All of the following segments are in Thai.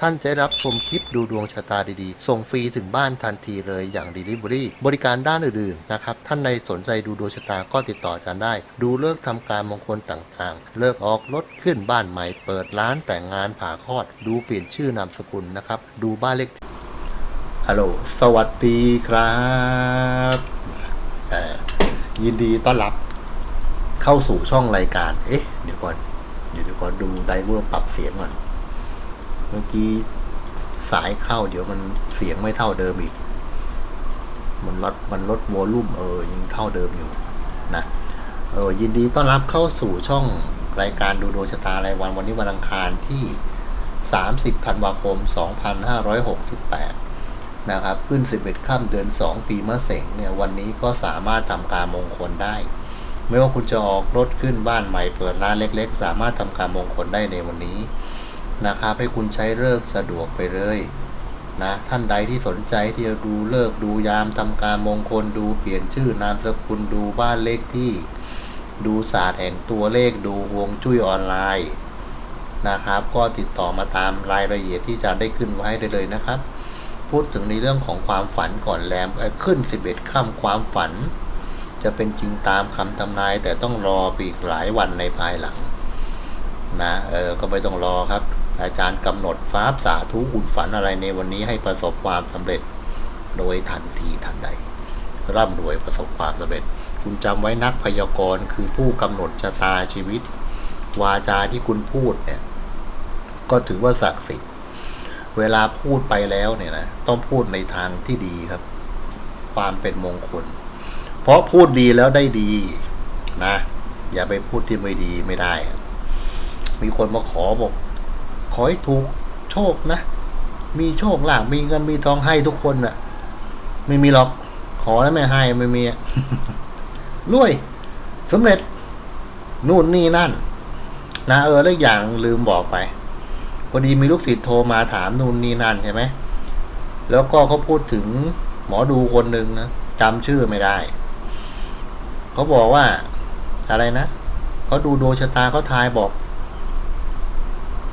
ท่านจะรับชมคลิปดูดวงชะตาดีๆ ส่งฟรีถึงบ้านทันทีเลยอย่าง Delivery บริการด้านอื่นๆนะครับ ท่านในสนใจดูดวงชะตาก็ติดต่ออาจารย์ได้ ดูเลิกษ์ทำการมงคลต่างๆ เลิกออกรถขึ้นบ้านใหม่ เปิดร้านแต่งงานผ่าคลอด ดูเปลี่ยนชื่อนามสกุลนะครับ ดูบ้านเลขที่ฮัลโหลสวัสดีครับยินดีต้อนรับเข้าสู่ช่องรายการ เอ๊ะ เดี๋ยวก่อน เดี๋ยวก่อนดูไดเวอร์ปรับเสียงก่อน เมื่อกี้สายเข้าเดี๋ยวมันเสียงไม่เท่าเดิมอีก มันลดมันลดวอลลุ่มเออยังเท่าเดิมอยู่นะเออยินดีต้อนรับเข้าสู่ช่องรายการดูดวงชะตารายวันวันนี้วันอังคารที่ 30ธันวาคม 2568 นะครับ ขึ้น 11ค่ำเดือน 2 ปีมะเสงเนี่ยวันนี้ก็สามารถทำการมงคลได้ ไม่ว่าคุณจะออกรถขึ้นบ้านใหม่เปิดร้านเล็ก ๆ สามารถทำการมงคลได้ในวันนี้ นะครับให้คุณใช้เลิกสะดวกไปเลยนะท่านใดที่สนใจที่จะดูเลิกดูยามทำการมงคลดูเปลี่ยนชื่อนามสกุลดูบ้านเลขที่ ดูศาสตร์แห่งตัวเลขดูฮวงจุ้ยออนไลน์นะครับ ก็ติดต่อมาตามรายละเอียดที่จะได้ขึ้นไว้ได้เลยนะครับ พูดถึงในเรื่องของความฝันก่อนแรมขึ้น 11ค่ำความฝัน จะเป็นจริงตามคำทำนายแต่ต้องรอปอีกหลายวันในภายหลังนะเออก็ไม่ต้องรอครับ อาจารย์กำหนดฟ้าบสาธุคุณฝันอะไรในวันนี้ให้ประสบความสำเร็จ โดยทันทีทันใด ร่ำรวยประสบความสำเร็จ คุณจำไว้นักพยากรณ์คือผู้กำหนดชะตาชีวิต วาจาที่คุณพูดเนี่ยก็ถือว่าศักดิ์สิทธิ์เวลาพูดไปแล้วเนี่ยนะต้องพูดในทางที่ดีครับ ความเป็นมงคล เพราะพูดดีแล้วได้ดีนะ อย่าไปพูดที่ไม่ดีไม่ได้ มีคนมาขอบอก อให้ถูกโชคนะ มีโชคลาภมีเงินมีทองให้ทุกคนน่ะ ไม่มีหรอก ขอแล้วไม่ให้ไม่มีอะรวยสำเร็จ นู่นนี่นั่น นะเออแล้วอย่างลืมบอกไปพอดีมีลูกศิษย์โทรมาถามนู่นนี่นั่นใช่ไหมแล้วก็เขาพูดถึงหมอดูคนหนึ่งนะจำชื่อไม่ได้ เขาบอกว่าอะไรนะเขาดูดวงชะตาเขาทายบอก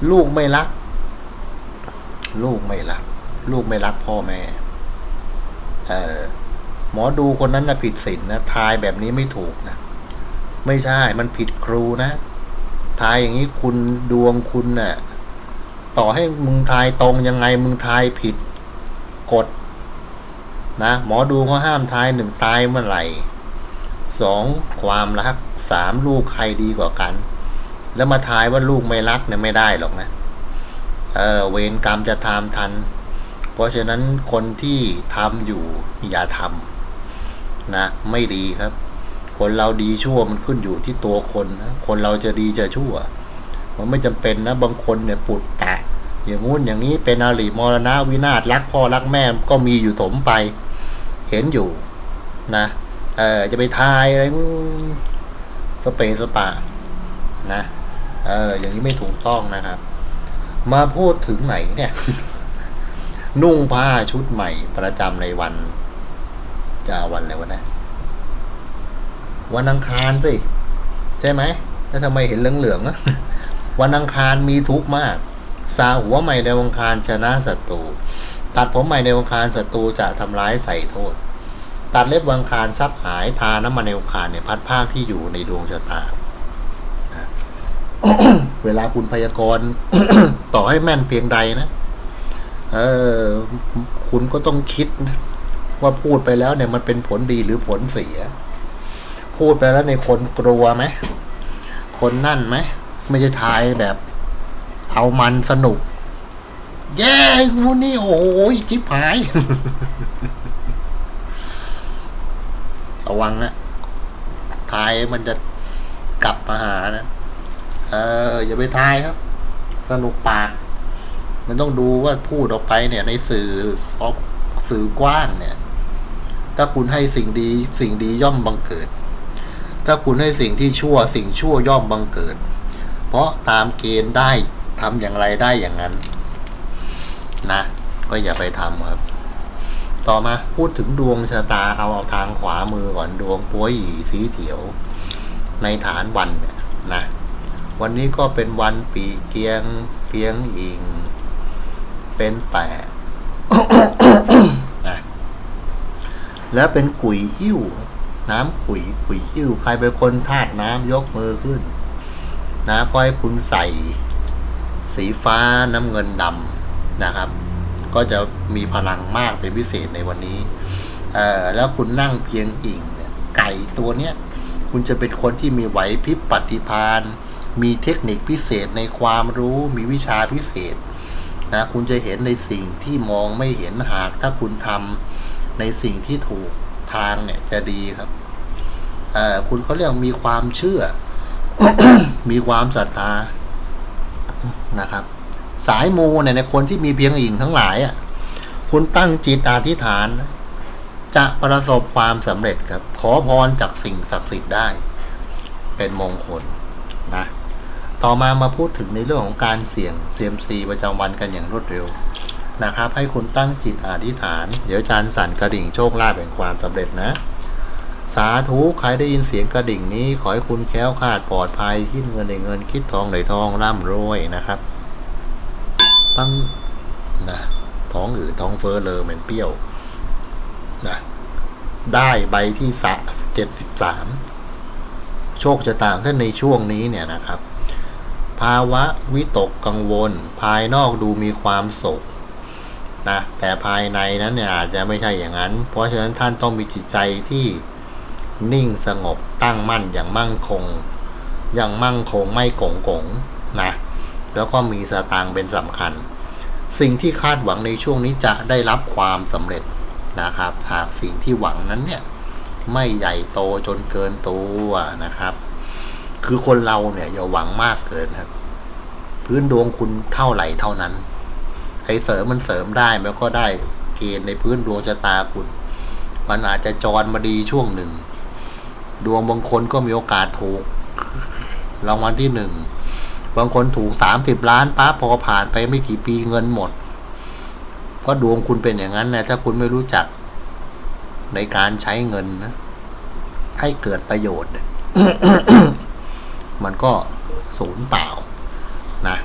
ลูกไม่รัก ลูกไม่รัก ลูกไม่รักพ่อแม่ เออหมอดูคนนั้นนะผิดศีลนะทายแบบนี้ไม่ถูกนะไม่ใช่ มันผิดครูนะ ทายอย่างนี้คุณดวงคุณน่ะ ต่อให้มึงทายตรงยังไง มึงทายผิดกฎนะ หมอดูเขาห้ามทายหนึ่งตายเมื่อไหร่สองความรักสามลูกใครดีกว่ากัน แล้วมาทายว่าลูกไม่รักเนี่ยไม่ได้หรอกนะ เออเวรกรรมจะทำทัน เพราะฉะนั้นคนที่ทำอยู่อย่าทำนะ ไม่ดีครับ คนเราดีชั่วมันขึ้นอยู่ที่ตัวคนนะคนเราจะดีจะชั่ว มันไม่จำเป็นนะบางคนเนี่ยปุดแตะอย่างงู้นอย่างนี้เป็นอาลีมรณะวินาศรักพ่อรักแม่ก็มีอยู่ถมไป เห็นอยู่นะเออจะไปทายอะไรสเปซสปานะ เออ อย่างนี้ไม่ถูกต้องนะครับ มาพูดถึงไหนเนี่ย นุ่งผ้าชุดใหม่ประจำในวัน จะวันอะไรวะนะ วันอังคารสิ ใช่ไหม แล้วทำไมเห็นเหลืองๆอะวันอังคารมีทุกข์มากซาหัวใหม่ในวังคารชนะศัตรู ตัดผมใหม่ในวังคารศัตรูจะทำร้ายใส่โทษ ตัดเล็บวังคารทรัพย์หายทาน้ำมันในวังคารเนี่ยพัดภาคที่อยู่ในดวงชะตา เวลาคุณพยากรณ์ต่อให้แม่นเพียงใดนะเออ คุณก็ต้องคิดนะว่าพูดไปแล้วเนี่ยมันเป็นผลดีหรือผลเสีย พูดไปแล้วในคนกลัวไหมคนนั่นไหมไม่ใช่ทายแบบ เอามันสนุก แย่งูนี่โอ้ยจิบหายระวังนะทายมันจะกลับมาหานะ เออ อย่าไปทายครับ สนุกปาก มันต้องดูว่าพูดออกไปเนี่ย ในสื่อออกสื่อกว้างเนี่ย ถ้าคุณให้สิ่งดี สิ่งดีย่อมบังเกิด ถ้าคุณให้สิ่งที่ชั่ว สิ่งชั่วย่อมบังเกิด เพราะตามเกณฑ์ได้ทำอย่างไรได้อย่างนั้น นะ ก็อย่าไปทำครับต่อมาพูดถึงดวงชะตาเอาเอาทางขวามือก่อนดวงปัวหยีสีเขียว ในฐานวันเนี่ยนะ วันนี้ก็เป็นวันปีเกียงเกียงอิง เป็นแปดนะแล้วเป็นกุยหิ้ว น้ำกุยกุยหิ้ว ใครเป็นคนธาตุน้ำยกมือขึ้น นะก็ให้คุณใส่ สีฟ้าน้ำเงินดำนะครับ ก็จะมีพลังมากเป็นพิเศษในวันนี้ เอ่อแล้วคุณนั่งเพียงอิ่งเนี่ยไก่ตัวเนี้ย คุณจะเป็นคนที่มีไหวพริบปฏิภาณ มีเทคนิคพิเศษในความรู้มีวิชาพิเศษนะคุณจะเห็นในสิ่งที่มองไม่เห็นหากถ้าคุณทำในสิ่งที่ถูกทางเนี่ยจะดีครับคุณเขาเรียกมีความเชื่อ มีความศรัทธานะครับ สายมูเนี่ยในคนที่มีเพียงอิ่งทั้งหลายอะคุณตั้งจิตอธิษฐาน จะประสบความสำเร็จครับ ขอพรจากสิ่งศักดิ์สิทธิ์ได้ เป็นมงคล ต่อมามาพูดถึงในเรื่องของการเสี่ยงเซียมซีประจำวันกันอย่างรวดเร็วนะครับ ให้คุณตั้งจิตอธิษฐาน เดี๋ยวอาจารย์สั่นกระดิ่งโชคลาภแห่งความสำเร็จนะ สาธุใครได้ยินเสียงกระดิ่งนี้ ขอให้คุณแค้วคาดปลอดภัยคิดเงินในเงินคิดทองในทองร่ำรวยนะครับปังนะท้องอืดท้องเฟ้อเลอเหม็นเปรี้ยวนะได้ใบที่สะเจ็ดสิบสามโชคจะตางท่านในช่วงนี้เนี่ยนะครับ ภาวะวิตกกังวล ภายนอกดูมีความสุขนะแต่ภายในนั้นเนี่ยอาจจะไม่ใช่อย่างนั้น เพราะฉะนั้นท่านต้องมีจิตใจที่นิ่งสงบตั้งมั่นอย่างมั่งคง อย่างมั่งคงไม่กงกงนะแล้วก็มีสตางค์เป็นสำคัญ สิ่งที่คาดหวังในช่วงนี้จะได้รับความสำเร็จนะครับ หากสิ่งที่หวังนั้นเนี่ยไม่ใหญ่โตจนเกินตัวนะครับ คือคนเราเนี่ยอย่าหวังมากเกินครับ พื้นดวงคุณเท่าไหร่เท่านั้นไอ้เสริมมันเสริมได้แล้วก็ได้เกณฑ์ในพื้นดวงชะตาคุณ มันอาจจะจรมาดีช่วงหนึ่ง ดวงบางคนก็มีโอกาสถูกรางวัลที่หนึ่งบางคนถูกสามสิบล้านป้าพอผ่านไปไม่กี่ปีเงินหมด เพราะดวงคุณเป็นอย่างนั้นนะถ้าคุณไม่รู้จักในการใช้เงินนะให้เกิดประโยชน์ มันก็ศูนย์เปล่านะ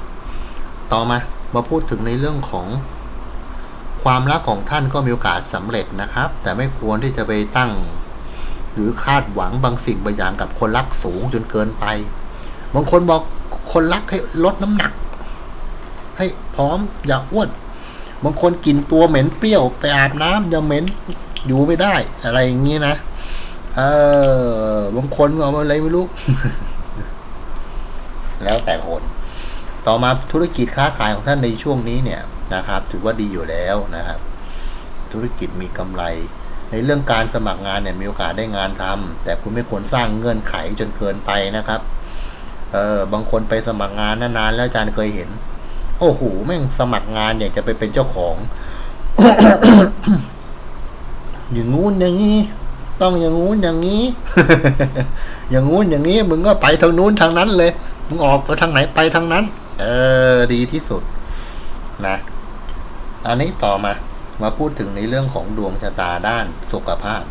ต่อมามาพูดถึงในเรื่องของความรักของท่านก็มีโอกาสสำเร็จนะครับ แต่ไม่ควรที่จะไปตั้ง หรือคาดหวังบางสิ่งบางอย่างกับคนรักสูงจนเกินไป บางคนบอกคนรักให้ลดน้ำหนัก ให้พร้อมอย่าอ้วน บางคนกินตัวเหม็นเปรี้ยวไปอาบน้ำอย่าเหม็นอยู่ไม่ได้ อะไรอย่างนี้นะ เออบางคนเอาอะไรไม่รู้ แล้วแต่คน ต่อมาธุรกิจค้าขายของท่านในช่วงนี้เนี่ยนะครับ ถือว่าดีอยู่แล้วนะครับ ธุรกิจมีกำไร ในเรื่องการสมัครงานเนี่ยมีโอกาสได้งานทำแต่คุณไม่ควรสร้างเงื่อนไขจนเกินไปนะครับเออบางคนไปสมัครงานนานๆแล้วอาจารย์เคยเห็น โอ้โหแม่งสมัครงานอยากจะไปเป็นเจ้าของ อย่างงู้นอย่างนี้ ต้องอย่างงู้นอย่างนี้ อย่างงู้นอย่างนี้มึงก็ไปทางนู้นทางนั้นเลย มึงออกไปทางไหนไปทางนั้น เออ ดีที่สุดนะ อันนี้ต่อมา มาพูดถึงในเรื่องของดวงชะตาด้านสุขภาพ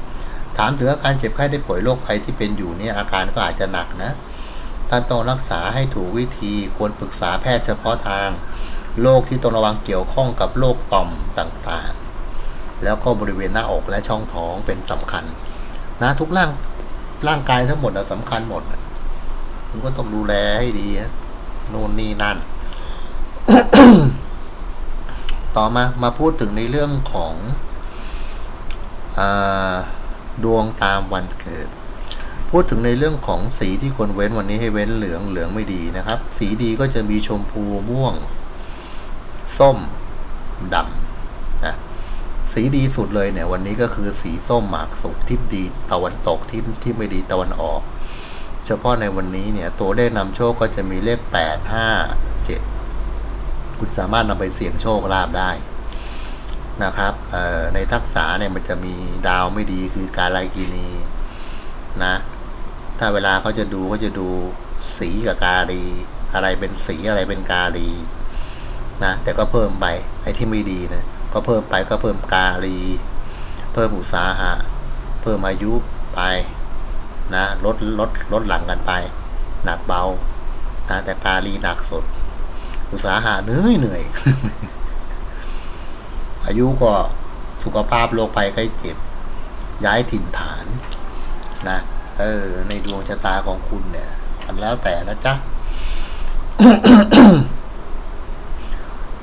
ถามถึงอาการเจ็บไข้ได้ป่วยโรคภัยที่เป็นอยู่เนี่ยอาการก็อาจจะหนักนะท่านต้องรักษาให้ถูกวิธีควรปรึกษาแพทย์เฉพาะทางโรคที่ต้องระวังเกี่ยวข้องกับโรคต่อมต่างๆ แล้วก็บริเวณหน้าอกและช่องท้องเป็นสำคัญ นะทุกร่างร่างกายทั้งหมดอะสำคัญหมด คุณก็ต้องดูแลให้ดีนะนู่นนี่นั่น ต่อมามาพูดถึงในเรื่องของอดวงตามวันเกิด พูดถึงในเรื่องของสีที่ควรเว้นวันนี้ให้เว้นเหลืองเหลืองไม่ดีนะครับ สีดีก็จะมีชมพูม่วง ส้มดำนะสีดีสุดเลยเนี่ย วันนี้ก็คือสีส้มหมากสุกทิพดีตะวันตกที่ที่ไม่ดีตะวันออก เฉพาะในวันนี้เนี่ยตัวเลขนำโชคก็จะมีเลขแปดห้าเจ็ดคุณสามารถนำไปเสี่ยงโชคลาภได้นะครับในทักษะเนี่ยมันจะมีดาวไม่ดีคือการลากินีนะ ถ้าเวลาเขาจะดูเขาจะดูสีกับกาลีอะไรเป็นสีอะไรเป็นกาลีนะ แต่ก็เพิ่มไปไอ้ที่ไม่ดีนะก็เพิ่มไปก็เพิ่มกาลี เพิ่มอุตสาหะ เพิ่มอายุไป นะลดลดลดหลังกันไป หนักเบานะแต่กาลีหนักสุด อุตสาหะเหนื่อยเหนื่อย อายุก็สุขภาพโรคภัยใกล้เจ็บ ย้ายถิ่นฐานนะ เออ ในดวงชะตาของคุณเนี่ย มันแล้วแต่นะจ๊ะ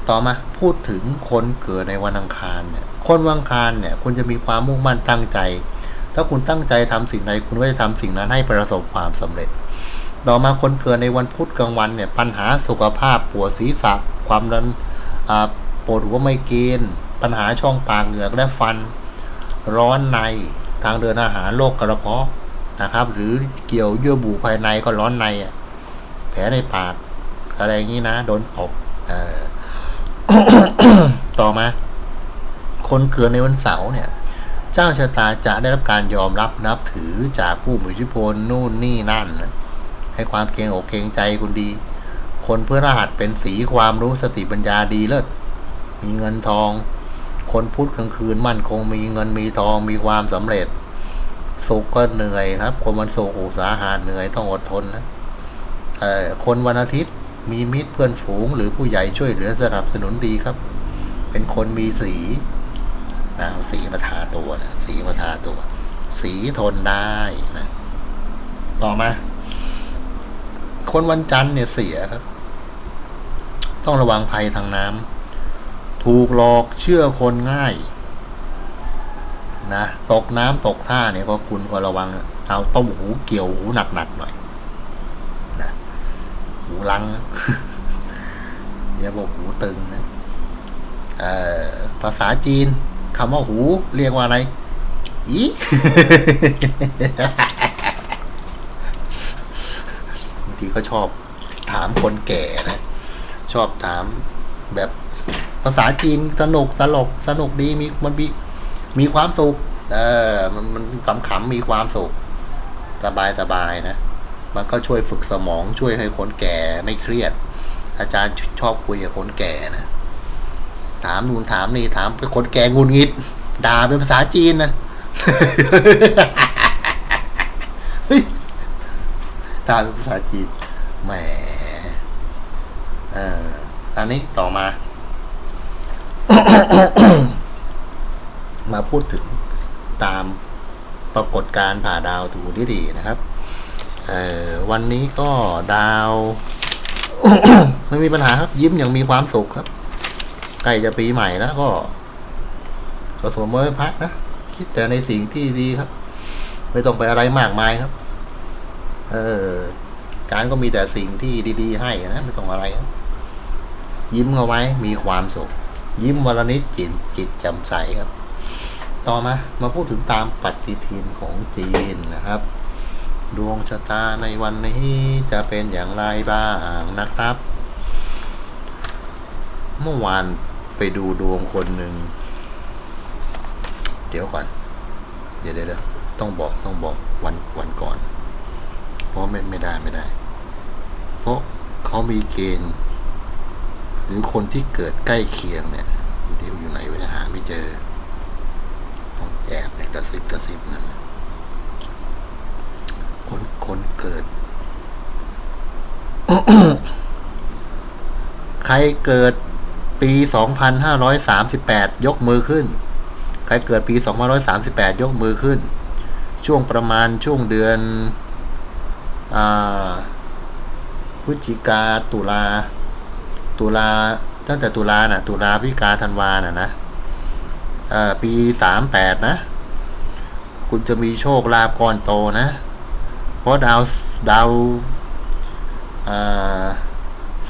ต่อมาพูดถึงคนเกิดในวันอังคารเนี่ย คนวันอังคารเนี่ย คุณจะมีความมุ่งมั่นตั้งใจ ถ้าคุณตั้งใจทำสิ่งใดคุณก็จะทำสิ่งนั้นให้ประสบความสำเร็จ ต่อมาคนเกิดในวันพุธกลางวันเนี่ยปัญหาสุขภาพปวดศีรษะความดันอ่าปวดหัวไมเกรนปัญหาช่องปากเหงือกและฟัน ร้อนในทางเดินอาหารโรคกระเพาะนะครับ หรือเกี่ยวเยื่อบุภายในก็ร้อนในอะแผลในปากอะไรอย่างนี้นะโดนตบเอ่อต่อมา คนเกิดในวันเสาร์เนี่ย เจ้าชะตาจะได้รับการยอมรับนับถือจากผู้มีอิทธิพลนู่นนี่นั่นนะให้ความเกรงอกเกรงใจคุณดี คนเพื่อรหัสเป็นสีความรู้สติปัญญาดีเลิศมีเงินทอง คนพุธกลางคืนมั่นคงมีเงินมีทองมีความสำเร็จสุขก็เหนื่อยครับ คนวันศุกร์อุตสาหะเหนื่อยต้องอดทนนะคนวันอาทิตย์มีมิตรเพื่อนฝูง หรือผู้ใหญ่ช่วยเหลือสนับสนุนดีครับ เป็นคนมีสี นะเอาสีมาทาตัวนะสีมาทาตัว สีทนได้นะต่อมา คนวันจันทร์เนี่ยเสียครับ ต้องระวังภัยทางน้ำถูกหลอกเชื่อคนง่าย นะตกน้ำตกท่าเนี่ยก็คุณก็ระวังเอาต้มหูเกี่ยวหูหนักๆหน่อยนะหูลังอย่าบอกหูตึงนะภาษาจีน คำว่าหู เรียกว่าอะไร อีบางทีก็ชอบถามคนแก่นะ ชอบถามแบบภาษาจีนสนุกตลกสนุกดีมีมันมีมีความสุข เออ มันมันขำขำๆมีความสุข สบายสบายนะ มันก็ช่วยฝึกสมองช่วยให้คนแก่ไม่เครียด อาจารย์ชอบคุยกับคนแก่นะ ถามนู่นถามนี่ถามไปคนแกงุนงิด ด่าเป็นภาษาจีนนะด่าเป็นภาษาจีนแหมเอออันนี้ต่อมา มาพูดถึงตามปรากฏการผ่าดาวถูดีดีนะครับเออวันนี้ก็ดาว ไม่มีปัญหาครับยิ้มอย่างมีความสุขครับ ใกล้จะปีใหม่แล้วก็ก็สวมไว้พักนะคิดแต่ในสิ่งที่ดีครับ ไม่ต้องไปอะไรมากมายครับ เออ การก็มีแต่สิ่งที่ดีๆ ให้นะไม่ต้องอะไรยิ้มเอาไว้มีความสุข ยิ้มวันละนิดจิตจิตแจ่มใสครับ ต่อมามาพูดถึงตามปฏิทินของจีนนะครับ ดวงชะตาในวันนี้จะเป็นอย่างไรบ้างนะครับ เมื่อวาน ไปดูดวงคนหนึ่ง เดี๋ยวก่อน เดี๋ยวเดี๋ยวเดี๋ยต้องบอกต้องบอกวันวันก่อน เพราะไม่ไม่ได้ไม่ได้ เพราะเขามีเกณฑ์หรือคนที่เกิดใกล้เคียงเนี่ยเดี๋ยวอยู่ไหนวะจะหาไม่เจอ ต้องแอบเนี่ยกระซิบกระซิบนั่นคนคนเกิด ใครเกิด ปี 2538 ยกมือขึ้น ใครเกิดปี 2538 ยกมือขึ้น ช่วงประมาณช่วงเดือนอพฤศจิกาตุลา ตุลา ตั้งแต่ตุลาน่ะ ตุลาพิกาธันวาน่ะนะปี38นะ คุณจะมีโชคลาภก้อนโตนะ เพราะดาว ดาว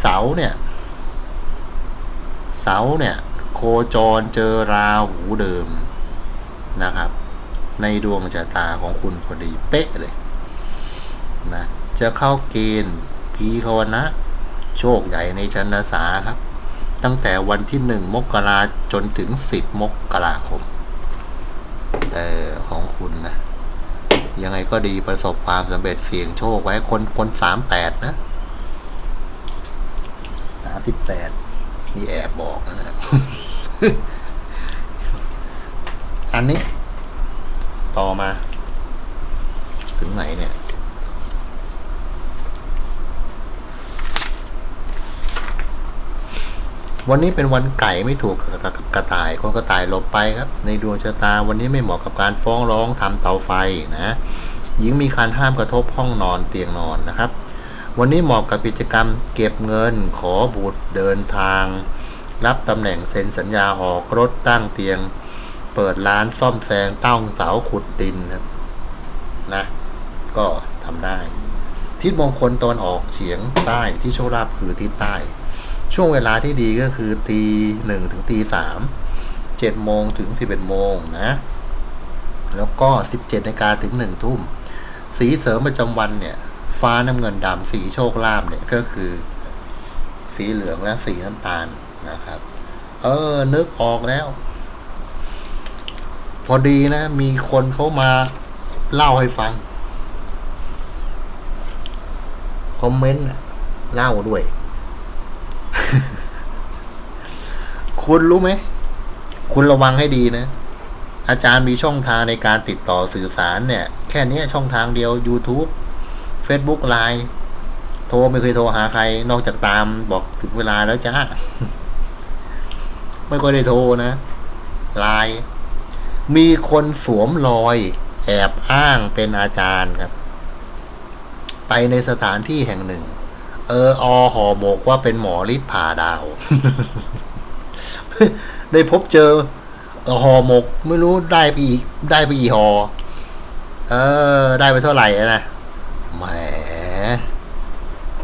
เสาเนี่ย เสาเนี่ย โคจรเจอราหูเดิมนะครับ ในดวงชะตาของคุณพอดีเป๊ะเลยนะจะเข้าเกณฑ์พีคาวนะ โชคใหญ่ในชนสาครับ ตั้งแต่วันที่หนึ่งมกราจนถึงสิบมกราคมเออของคุณนะยังไงก็ดีประสบความสำเร็จเสี่ยงโชคไว้คนคนสามแปดนะสามสิบแปด นี่แอบบอกนะนะ อันนี้ ต่อมา ถึงไหนเนี่ย วันนี้เป็นวันไก่ไม่ถูกกับกระต่ายคนกระต่ายหลบไปครับ ในดวงชะตาวันนี้ไม่เหมาะกับการฟ้องร้องทำเตาไฟนะหญิงมีการห้ามกระทบห้องนอนเตียงนอนนะครับ วันนี้เหมาะกับกิจกรรมเก็บเงินขอบุตรเดินทาง รับตำแหน่งเซ็นสัญญาออกรถตั้งเตียง เปิดร้านซ่อมแซงตั้งเสาขุดดินครับนะ ก็ทำได้ ทิศมงคลตะวันออกเฉียงใต้ที่โชคลาภคือทิศใต้ ช่วงเวลาที่ดีก็คือตีหนึ่งถึงตีสามเจ็ดโมงถึงสิบเอ็ดโมงนะ แล้วก็สิบเจ็ดนาฬิกาถึงหนึ่งทุ่ม สีเสริมประจำวันเนี่ย ฟ้าน้ำเงินดำสีโชคลาภเนี่ยก็คือ สีเหลืองและสีน้ำตาลนะครับ เออ นึกออกแล้ว พอดีนะ มีคนเขามาเล่าให้ฟัง คอมเมนต์เล่าด้วย คุณรู้ไหม คุณระวังให้ดีนะ อาจารย์มีช่องทางในการติดต่อสื่อสารเนี่ย แค่นี้ช่องทางเดียว YouTube Facebook Line โทรไม่เคยโทรหาใคร นอกจากตามบอกถึงเวลาแล้วจ้า ไม่ค่อยได้โทรนะไลน์มีคนสวมรอย แอบอ้างเป็นอาจารย์ครับ ไปในสถานที่แห่งหนึ่ง เอออห่อหมกว่าเป็นหมอฤทธิ์ผ่าดาว ได้พบเจอห่อหมก ไม่รู้ได้ไปอีก ได้ไปอีห่อเออ ได้ไปเท่าไหร่นะ แหม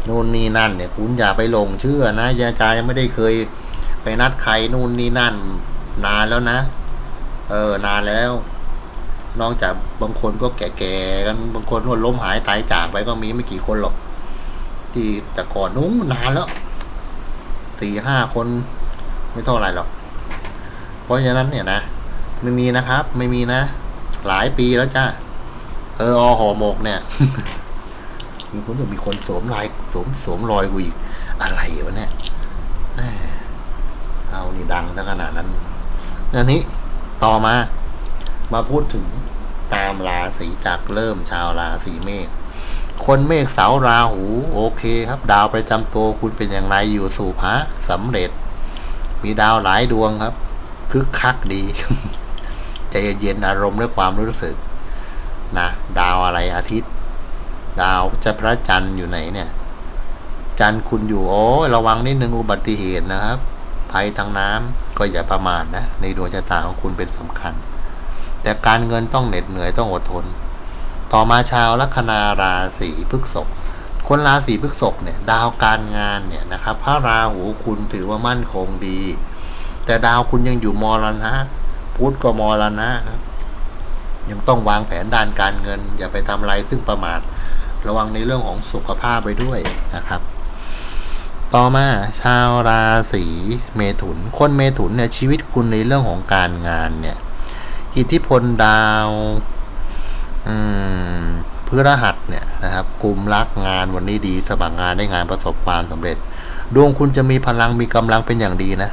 นู่นนี่นั่นเนี่ยคุณอย่าไปหลงเชื่อนะอาจายังไม่ได้เคยไปนัดใครนู่นนี่นั่น นานแล้วนะ เออนานแล้ว นอกจากบางคนก็แก่ๆกันบางคนก็ล้มหายตายจากไปก็มีไม่กี่คนหรอก ที่แต่ก่อนนู้นนานแล้วสี่ห้าคนไม่เท่าไหร่หรอก เพราะฉะนั้นเนี่ยนะไม่มีนะครับ ไม่มีนะ หลายปีแล้วจ้าเอออห่อหมกเนี่ย มีคนมีคนสวมลายสวมสวมรอยกูอีกอะไรวะเนี่ยเอานี่ดังซะขนาดนั้นอันนี้ต่อมามาพูดถึงตามราศีจากเริ่มชาวราศีเมษคนเมฆเสาราหูโอเคครับ ดาวประจำตัวคุณเป็นอย่างไรอยู่สู่พระสำเร็จ มีดาวหลายดวงครับคึกคักดีใจเย็นๆอารมณ์และความรู้สึกนะดาวอะไรอาทิตย์ ดาวจะพระจันทร์อยู่ไหนเนี่ย จันทร์คุณอยู่โอ้ระวังนิดนึงอุบัติเหตุนะครับ ภัยทางน้ำก็อย่าประมาทนะ ในดวงชะตาของคุณเป็นสำคัญ แต่การเงินต้องเหน็ดเหนื่อยต้องอดทน ต่อมาชาวลัคนาราศีพฤษภคนราศีพฤษภเนี่ยดาวการงานเนี่ยนะครับพระราหูคุณถือว่ามั่นคงดี แต่ดาวคุณยังอยู่มรณะพุธก็มรณะครับยังต้องวางแผนด้านการเงิน อย่าไปทำอะไรซึ่งประมาท ระวังในเรื่องของสุขภาพไปด้วยนะครับ ต่อมาชาวราศีเมถุน คนเมถุนเนี่ยชีวิตคุณในเรื่องของการงานเนี่ยอิทธิพลดาวอืมพฤหัสเนี่ยนะครับกลุ่มรักงานวันนี้ดีสมัครงานได้งานประสบความสำเร็จ ดวงคุณจะมีพลังมีกำลังเป็นอย่างดีนะ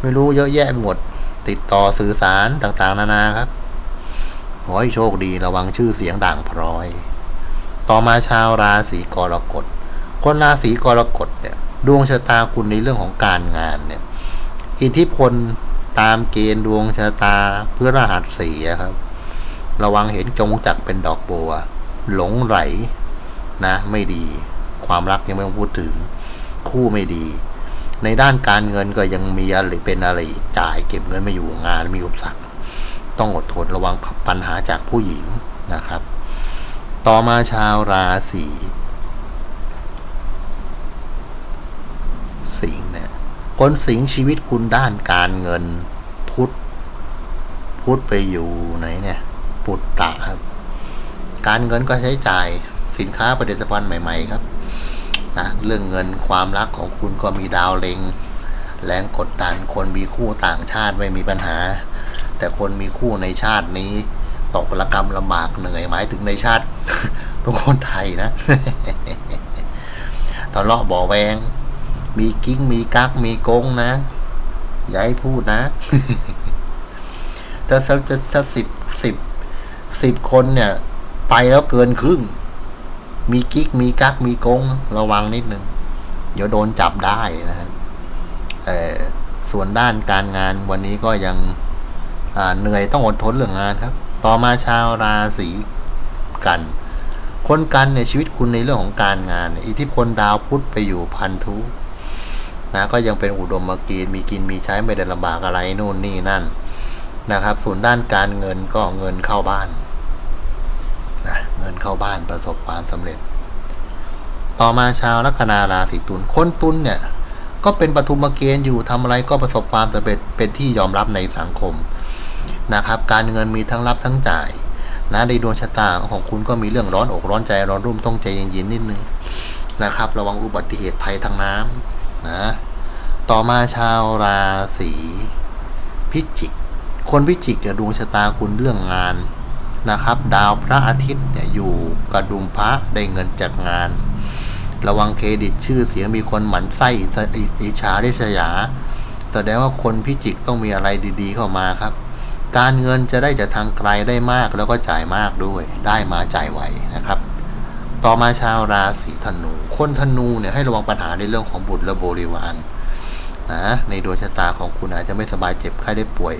ไม่รู้เยอะแยะไปหมด ติดต่อสื่อสารต่างๆ นานาครับขอให้โชคดีระวังชื่อเสียงด่างพร้อย ต่อมาชาวราศีกรกฎ คนราศีกรกฎเนี่ยดวงชะตาคุณในเรื่องของการงานเนี่ย อิทธิพลตามเกณฑ์ดวงชะตาเพื่อรหัสสีครับ ระวังเห็นจงจักเป็นดอกบัว หลงไหลนะ ไม่ดี ความรักยังไม่ต้องพูดถึง คู่ไม่ดี ในด้านการเงินก็ยังมีอะไรเป็นอะไรจ่ายเก็บเงินไม่อยู่งานมีอุปสรรค ต้องอดทนระวังปัญหาจากผู้หญิงนะครับ ต่อมาชาวราศีสิงห์เนี่ยคนสิงห์ชีวิตคุณด้านการเงินพุทธพุทธไปอยู่ไหนเนี่ย ปุตตะครับ การเงินก็ใช้จ่ายสินค้าผลิตภัณฑ์ใหม่ ๆ ครับนะเรื่องเงินความรักของคุณก็มีดาวเล็งแรงกดดันคนมีคู่ต่างชาติไม่มีปัญหา แต่คนมีคู่ในชาตินี้ ตกระกรรมลำบากเหนื่อยหมายถึงในชาติเป็นคนไทยนะทะเลาะเบอแวง มีกิ้งมีกักมีโกงนะอย่าให้พูดนะถ้าถ้าถ้าสิบสิบสิบคนเนี่ย ไปแล้วเกินครึ่ง มีกิ๊กมีกักมีโกง ระวังนิดนึง เดี๋ยวโดนจับได้นะฮะเออส่วนด้านการงานวันนี้ก็ยังเหนื่อยต้องอดทนเรื่องงานครับ ต่อมาชาวราศีกันคนกันเนี่ยชีวิตคุณในเรื่องของการงานอิทธิพลดาวพุธไปอยู่พันธุนะก็ยังเป็นอุดมมากีนมีกินมีใช้ไม่ได้ลำบากอะไรนู่นนี่นั่นนะครับ ส่วนด้านการเงินก็เงินเข้าบ้านนะเงินเข้าบ้านประสบความสำเร็จ ต่อมาชาวลัคนาราศีตุลคนตุลเนี่ย ก็เป็นปฐุมเกณฑ์อยู่ทำอะไรก็ประสบความสำเร็จเป็นที่ยอมรับในสังคม นะครับ การเงินมีทั้งรับทั้งจ่ายนะในดวงชะตาของคุณก็มีเรื่องร้อนอกร้อนใจร้อนรุ่มต้องใจเย็นๆนิดนึงนะครับ ระวังอุบัติเหตุภัยทางน้ำนะต่อมาชาวราศีพิจิก คนพิจิกเนี่ยดวงชะตาคุณเรื่องงานนะครับ ดาวพระอาทิตย์เนี่ยอยู่กระดุมพระได้เงินจากงาน ระวังเครดิตชื่อเสียงมีคนหมั่นไส้อิจฉาริษยา แสดงว่าคนพิจิกต้องมีอะไรดี ๆ เข้ามาครับ การเงินจะได้จากทางไกลได้มากแล้วก็จ่ายมากด้วย ได้มาจ่ายไวนะครับ ต่อมาชาวราศีธนู คนธนูเนี่ยให้ระวังปัญหาในเรื่องของบุตรและบริวารนะในดวงชะตาของคุณอาจจะไม่สบายเจ็บไข้ได้ป่วย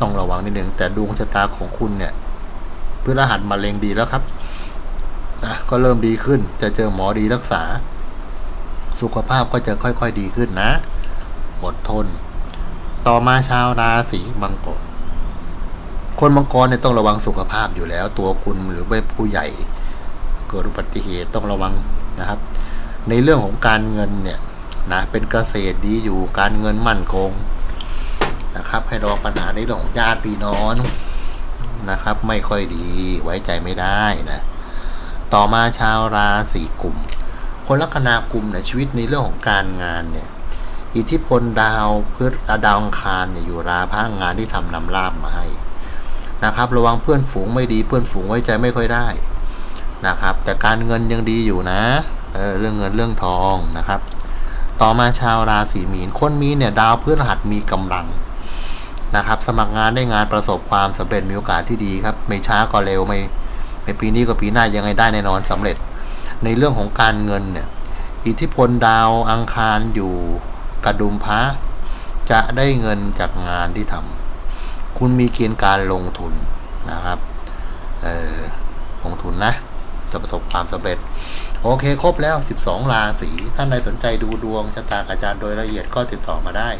ต้องระวังนิดหนึ่งแต่ดวงชะตาของคุณเนี่ยพฤหัสมาเร็งดีแล้วครับนะก็เริ่มดีขึ้น จะเจอหมอดีรักษา สุขภาพก็จะค่อยๆดีขึ้นนะ อดทน ต่อมาชาวราศีมังกร คนมังกรเนี่ยต้องระวังสุขภาพอยู่แล้ว ตัวคุณหรือเป็นผู้ใหญ่ เกิดอุบัติเหตุต้องระวังนะครับ ในเรื่องของการเงินเนี่ยนะเป็นเกษตรดีอยู่การเงินมั่นคงนะครับ ให้ระวังปัญหาในเรื่องของญาติพี่น้องนะครับ ไม่ค่อยดีไว้ใจไม่ได้นะต่อมาชาวราศีกุมคนลัคนากุมเนี่ยชีวิตในเรื่องของการงานเนี่ยอิทธิพลดาวพฤษดาวอังคารเนี่ยอยู่ราพางานที่ทำนำลาบมาให้ นะครับ ระวังเพื่อนฝูงไม่ดีเพื่อนฝูงไว้ใจไม่ค่อยได้นะครับ แต่การเงินยังดีอยู่นะเออเรื่องเงินเรื่องทองนะครับ ต่อมาชาวราศีมีนคนมีเนี่ยดาวพฤหัสมีกำลังนะครับ สมัครงานได้งานประสบความสำเร็จมีโอกาสที่ดีครับ ไม่ช้าก็เร็วไม่ไม่ปีนี้ก็ปีหน้ายังไงได้แน่นอนสำเร็จ ในเรื่องของการเงินเนี่ยอิทธิพลดาวอังคารอยู่กระดุมพระจะได้เงินจากงานที่ทำ คุณมีเกณฑ์การลงทุนนะครับเออลงทุนนะจะประสบความสำเร็จ โอเค ครบแล้ว 12 ราศีท่านใดสนใจดูดวงชะตากระจารย์โดยละเอียดก็ติดต่อมาได้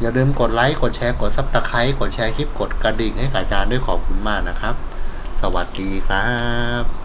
อย่าลืมกดไลค์ กดแชร์ กดซับสไครต์กดแชร์คลิป กดกระดิ่งให้อาจารย์ด้วยขอบคุณมากนะครับ สวัสดีครับ